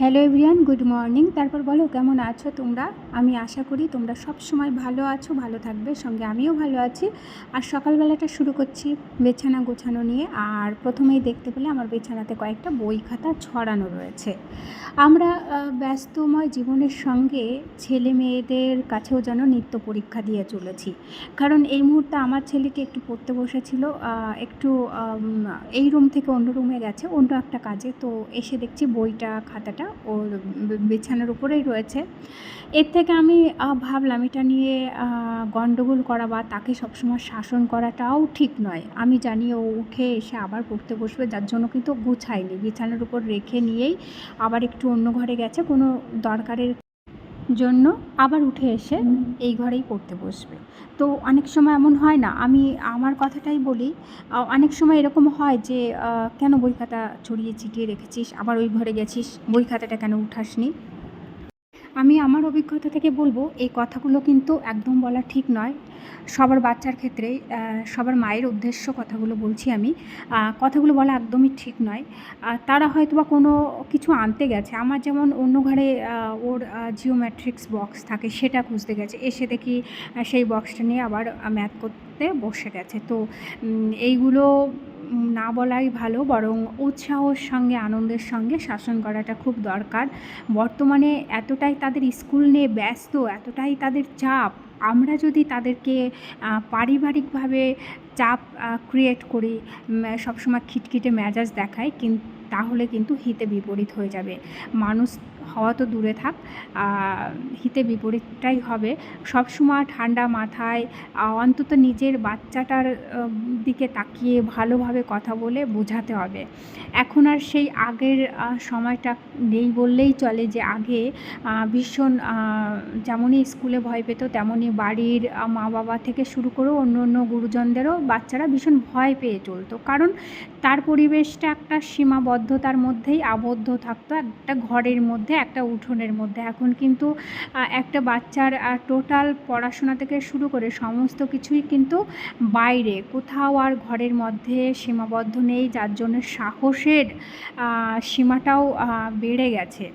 Hello everyone good morning. তারপর বলো, কেমন আছো তোমরা? আমি আশা করি তোমরা সব সময় ভালো আছো, ভালো থাকবে, সঙ্গে আমিও ভালো আছি। আর সকালবেলাটা শুরু করছি বিছানা গোছানো নিয়ে। আর প্রথমেই দেখতে পেলে আমার বিছানাতে কয়েকটা বই খাতা ছড়ানো রয়েছে। আমরা ব্যস্তময় জীবনের সঙ্গে ছেলে মেয়েদের কাছেও যেন নিত্য পরীক্ষা দিয়ে চলেছি। কারণ এই মুহূর্তে আমার ছেলেটি একটু পড়তে বসেছিল একটু এই রুম থেকে অন্য রুমে গেছে, অন্য একটা কাজে। তো এসে দেখছি বইটা, খাতাটা ওর বিছানার উপরেই রয়েছে। এর থেকে আমি ভাবলাম এটা নিয়ে গণ্ডগোল করা বা তাকে সবসময় শাসন করাটাও ঠিক নয়। আমি জানি ও উঠে এসে আবার পড়তে বসবে, যার জন্য কিন্তু গুছায়নি। বিছানার উপর রেখে নিয়েই আবার একটু অন্য ঘরে গেছে। কোনো দরকারের জন্য আবার উঠে এসে এই ঘরেই পড়তে বসবে। তো অনেক সময় এমন হয় না আমি আমার কথাটাই বলি অনেক সময় এরকম হয় যে কেন বই খাতা ছড়িয়ে ছিটিয়ে রেখেছিস? আবার ওই ঘরে গেছিস বই খাতাটা কেন উঠাসনি? আমি আমার অভিজ্ঞতা থেকে বলব, এই কথাগুলো কিন্তু একদম বলা ঠিক নয়। সবার বাচ্চার ক্ষেত্রে সবার মায়ের উদ্দেশ্য কথাগুলো বলছি আমি। কথাগুলো বলা একদমই ঠিক নয়। তারা হয়তো বা কোনো কিছু আনতে গেছে। আমার যেমন অন্য ঘরে ওর জিওমেট্রিক্স বক্স থাকে, সেটা খুঁজতে গেছে। এসে দেখি সেই বক্সটা নিয়ে আবার ম্যাথ করতে বসে গেছে। তো এইগুলো না বলাই ভালো, বরং উৎসাহর সঙ্গে, আনন্দের সঙ্গে শাসন করাটা খুব দরকার। বর্তমানে এতটাই তাদের স্কুল নিয়ে ব্যস্ত, এতটাই তাদের চাপ, আমরা যদি তাদেরকে পারিবারিকভাবে চাপ ক্রিয়েট করি সবসময় খিটখিটে মেজাজ দেখাই কিন্তু তাহলে কিন্তু হিতে বিপরীত হয়ে যাবে। মানুষ হওয়া তো দূরে থাক হিতে বিপরীতটাই হবে। সবসময় ঠান্ডা মাথায় অন্তত নিজের বাচ্চাটার দিকে তাকিয়ে ভালোভাবে কথা বলে বোঝাতে হবে। এখন আর সেই আগের সময়টা নেই বললেই চলে যে আগে ভীষণ যেমনই স্কুলে ভয় পেত, তেমনই বাড়ির মা বাবা থেকে শুরু করে অন্য অন্য গুরুজনদেরও বাচ্চারা ভীষণ ভয় পেয়ে চলতো। কারণ তার পরিবেশটা একটা সীমাবদ্ধতার মধ্যেই আবদ্ধ থাকতো, একটা ঘরের মধ্যে, একটা উঠোনের মধ্যে। এখন কিন্তু একটা বাচ্চার টোটাল পড়াশোনা থেকে শুরু করে সমস্ত কিছুই কিন্তু বাইরে। কোথাও আর ঘরের মধ্যে সীমাবদ্ধ নেই, যার জন্য সাহসের সীমাটাও বেড়ে গেছে।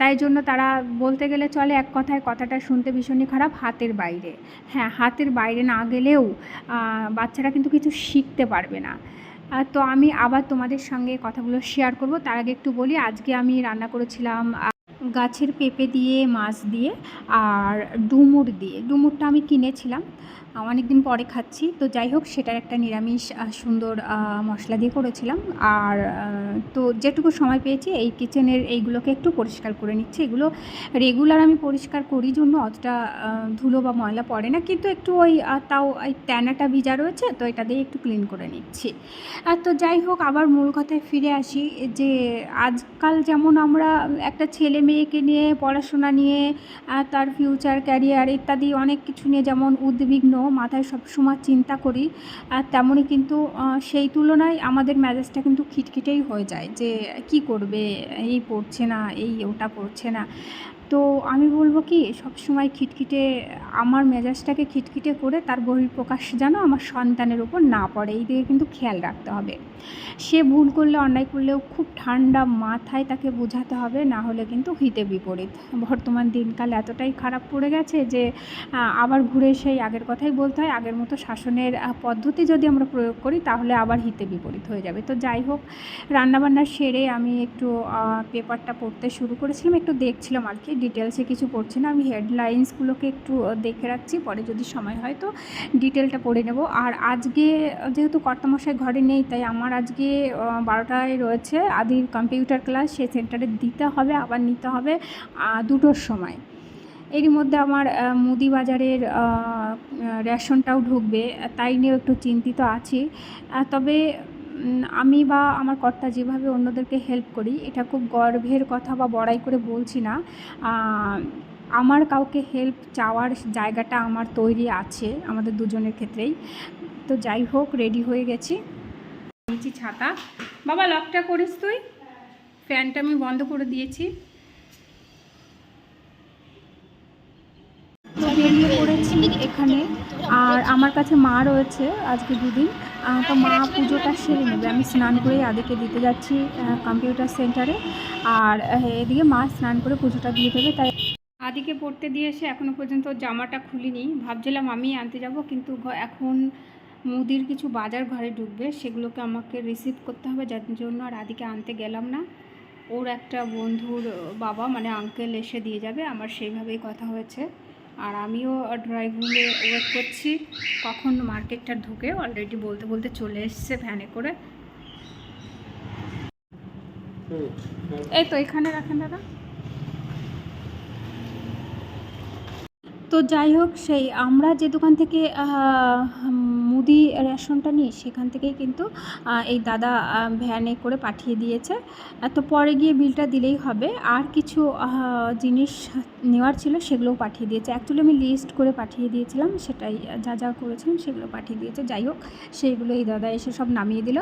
তাই জন্য তারা বলতে গেলে চলে এক কথায়, কথাটা শুনতে ভীষণই খারাপ, হাতের বাইরে। হ্যাঁ হাতের বাইরে না গেলেও বাচ্চারা কিন্তু কিছু শিখতে পারবে না। তো আমি আবার তোমাদের সঙ্গে কথাগুলো শেয়ার করব। তার আগে একটু বলি, আজকে আমি রান্না করেছিলাম গাছের পেঁপে দিয়ে, মাছ দিয়ে, আর ডুমুর দিয়ে। ডুমুরটা আমি কিনেছিলাম। অনেক দিন পরে খাচ্ছি। তো যাই হোক, সেটার একটা নিরামিষ সুন্দর মশলা দিয়ে করেছিলাম। আর তো যেটুকু সময় পেয়েছি, এই কিচেনের এইগুলোকে একটু পরিষ্কার করে নিচ্ছি। এগুলো রেগুলার আমি পরিষ্কার করি জন্য অতটা ধুলো বা ময়লা পড়ে না। কিন্তু একটু ওই তাও ওই ট্যানাটা ভিজা রয়েছে, তো এটা দিয়ে একটু ক্লিন করে নিচ্ছি। আর তো যাই হোক, আবার মূল কথায় ফিরে আসি যে, আজকাল যেমন আমরা একটা ছেলে মেয়েকে নিয়ে পড়াশোনা নিয়ে তার ফিউচার ক্যারিয়ার ইত্যাদি অনেক কিছু নিয়ে যেমন উদ্বিগ্ন মাথায় সবসময় চিন্তা করি, আর তেমনই কিন্তু সেই তুলনায় আমাদের মেজাজটা কিন্তু খিটখিটেই হয়ে যায় যে, কি করবে? এই পড়ছে না, এই ওটা পড়ছে না। তো আমি বলব কি, সবসময় খিটখিটে, আমার মেজাজটাকে খিটখিটে করে তার বহিঃপ্রকাশ যেন আমার সন্তানের উপর না পড়ে, এই দিকে কিন্তু খেয়াল রাখতে হবে। সে ভুল করলে, অন্যায় করলেও খুব ঠান্ডা মাথায় তাকে বোঝাতে হবে, না হলে কিন্তু হিতে বিপরীত। বর্তমান দিনকাল এতটাই খারাপ পড়ে গেছে যে আবার ঘুরে সেই আগের কথাই বলতে হয়, আগের মতো শাসনের পদ্ধতি যদি আমরা প্রয়োগ করি, তাহলে আবার হিতে বিপরীত হয়ে যাবে। তো যাই হোক, রান্নাবান্না সেরে আমি একটু পেপারটা পড়তে শুরু করেছিলাম, একটু দেখছিলাম আর কি। ডিটেলসে কিছু পড়ছি না, আমি হেডলাইন্সগুলোকে একটু দেখে রাখছি, পরে যদি সময় হয় তো ডিটেলটা পড়ে নেব। আর আজকে যেহেতু কর্তামশাই ঘরে নেই, তাই আমার আজকে বারোটায় রয়েছে আদির কম্পিউটার ক্লাস সে সেন্টারে দিতে হবে, আবার নিতে হবে দুটোর সময়। এরই মধ্যে আমার মুদি বাজারের রেশনটাও ঢুকবে, তাই নিয়েও একটু চিন্তিত আছি। তবে আমি বা আমার কর্তা যেভাবে অন্যদেরকে হেল্প করি, এটা খুব গর্বের কথা বা বড়াই করে বলছি না। আমার কাউকে হেল্প চাওয়ার জায়গাটা আমার তৈরি আছে, আমাদের দুজনের ক্ষেত্রেই। তো যাই হোক রেডি হয়ে গেছি। নিয়েছি ছাতা। বাবা লকটা করিস তুই? ফ্যানটা আমি বন্ধ করে দিয়েছি। এখানে। আর আমার কাছে মা রয়েছে আজকে দুদিন। তো মা পুজোটা সেরে নেবে। আমি স্নান করে আদিকে দিতে যাচ্ছি কম্পিউটার সেন্টারে আর এদিকে মা স্নান করে পুজোটা দিয়ে দেবে, তাই আদিকে পড়তে দিয়ে এসে এখনও পর্যন্ত জামাটা খুলিনি। ভাবছিলাম আমি আনতে যাব, কিন্তু এখন মুদির কিছু বাজার ঘরে ঢুকবে, সেগুলোকে আমাকে রিসিভ করতে হবে, যার জন্য আর আদিকে আনতে গেলাম না। ওর একটা বন্ধুর বাবা মানে আঙ্কেল এসে দিয়ে যাবে, আমার সেইভাবেই কথা হয়েছে। আর আমিও ড্রাইভ রুমে ওয়েট করছি। কখন মার্কেটটা ঢুকে অলরেডি বলতে বলতে চলে এসছে ভ্যানে করে। এই তো এখানে রাখেন দাদা। তো যাই হোক, সেই আমরা যে দোকান থেকে মুদি রেশনটা নিই সেখান থেকেই কিন্তু এই দাদা ভ্যানে করে পাঠিয়ে দিয়েছে। তো পরে গিয়ে বিলটা দিলেই হবে। আর কিছু জিনিস নেওয়ার ছিল সেগুলোও পাঠিয়ে দিয়েছে। অ্যাকচুয়ালি আমি লিস্ট করে পাঠিয়ে দিয়েছিলাম, সেটাই যা যা করেছিলাম সেগুলো পাঠিয়ে দিয়েছে। যাই হোক, সেইগুলো এই দাদা এসে সব নামিয়ে দিল।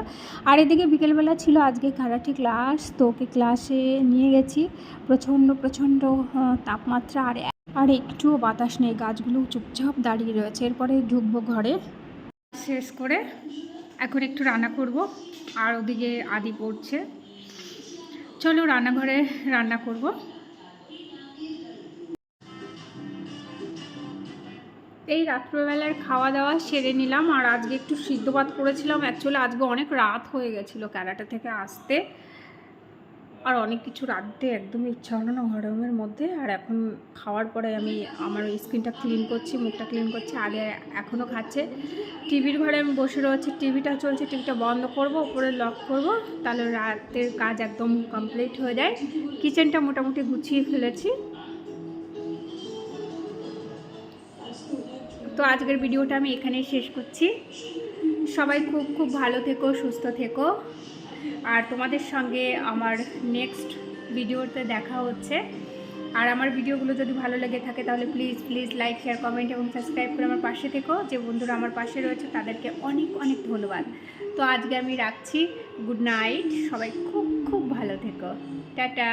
আর এদিকে বিকেলবেলা ছিল আজকে কারাটি ক্লাস তো ওকে ক্লাসে নিয়ে গেছি। প্রচণ্ড প্রচণ্ড তাপমাত্রা, আর আর একটুও বাতাস নেই। গাছগুলো চুপচাপ দাঁড়িয়ে রয়েছে। এরপরে ঢুকবো ঘরে। শেষ করে এখন একটু রান্না করব, আর ওদিকে আদি পড়ছে চলো রান্নাঘরে রান্না করব। এই রাত্রবেলার খাওয়া দাওয়া সেরে নিলাম, আর আজকে একটু সিদ্ধ ভাত করেছিলাম। অ্যাকচুয়ালি আজকে অনেক রাত হয়ে গেছিল ক্যারাটা থেকে আসতে। আর অনেক কিছু রাঁধতে একদমই ইচ্ছা হলো না গরমের মধ্যে। আর এখন খাওয়ার পরে আমি আমার স্কিনটা ক্লিন করছি, মুখটা ক্লিন করছি। আগে এখনও খাচ্ছে। টিভির ঘরে আমি বসে রয়েছি। টিভিটা চলছে, টিভিটা বন্ধ করব, উপরে লক করব। তাহলে রাতের কাজ একদম কমপ্লিট হয়ে যায়। কিচেনটা মোটামুটি গুছিয়ে ফেলেছি। তো আজকের ভিডিওটা আমি এখানেই শেষ করছি। সবাই খুব খুব ভালো থেকো, সুস্থ থেকো। আর তোমাদের সঙ্গে আমার নেক্সট ভিডিওতে দেখা হচ্ছে। আর আমার ভিডিওগুলো যদি ভালো লেগে থাকে, তাহলে please please like share comment এবং সাবস্ক্রাইব করে আমার পাশে থেকো। যে বন্ধুরা আমার পাশে রয়েছে, তাদেরকে অনেক অনেক ধন্যবাদ। তো আজকে আমি রাখছি। গুড নাইট সবাই খুব খুব ভালো থেকো। টাটা।